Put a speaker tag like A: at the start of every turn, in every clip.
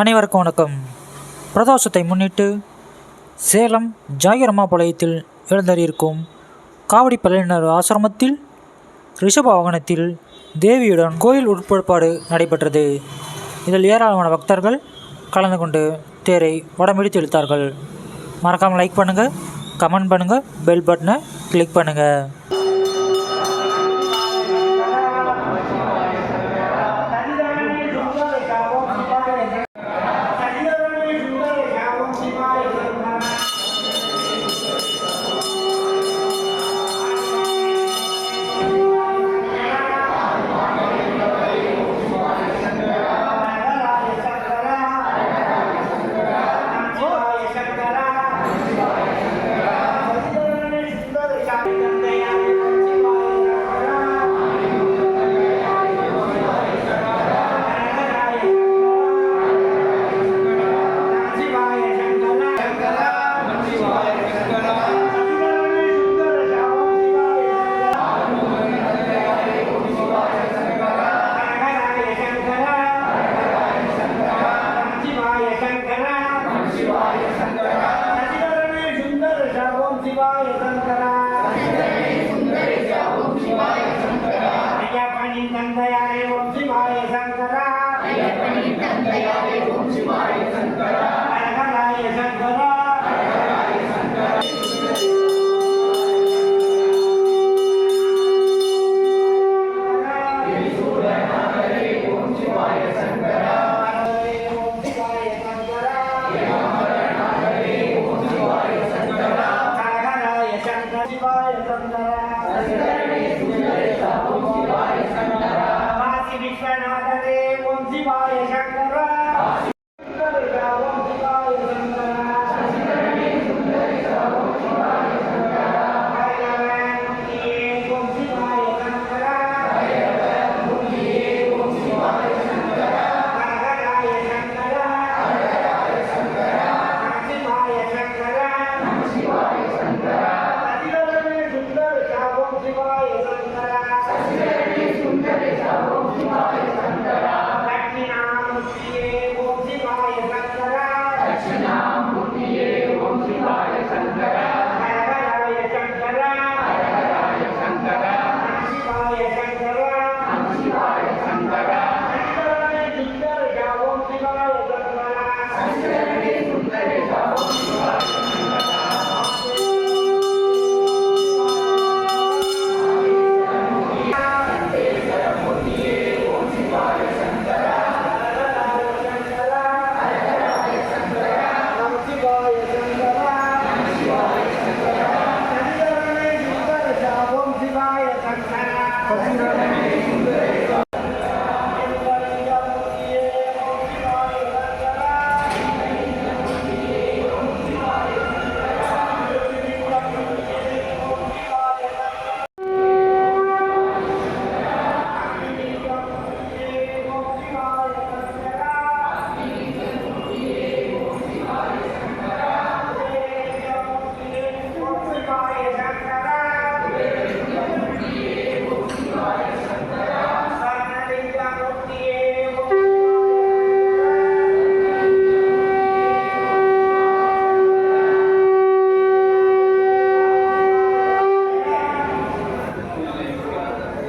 A: அனைவருக்கும் வணக்கம். பிரதோஷத்தை முன்னிட்டு சேலம் ஜாகிரமாபாளையத்தில் எழுந்தறியிருக்கும் காவடி பள்ளியினர் ஆசிரமத்தில் ரிஷப வாகனத்தில் தேவியுடன் கோயில் உட்புறப்பாடு நடைபெற்றது. இதில் ஏராளமான பக்தர்கள் கலந்து கொண்டு தேரை வடமிடித்து இழுத்தார்கள். மறக்காமல் லைக் பண்ணுங்கள் கமெண்ட் பண்ணுங்கள் பெல் பட்டனை கிளிக் பண்ணுங்கள்
B: சிவாய சிவாய சங்கரா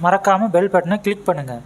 A: மறக்காமல் பெல் பட்டனை கிளிக் பண்ணுங்கள்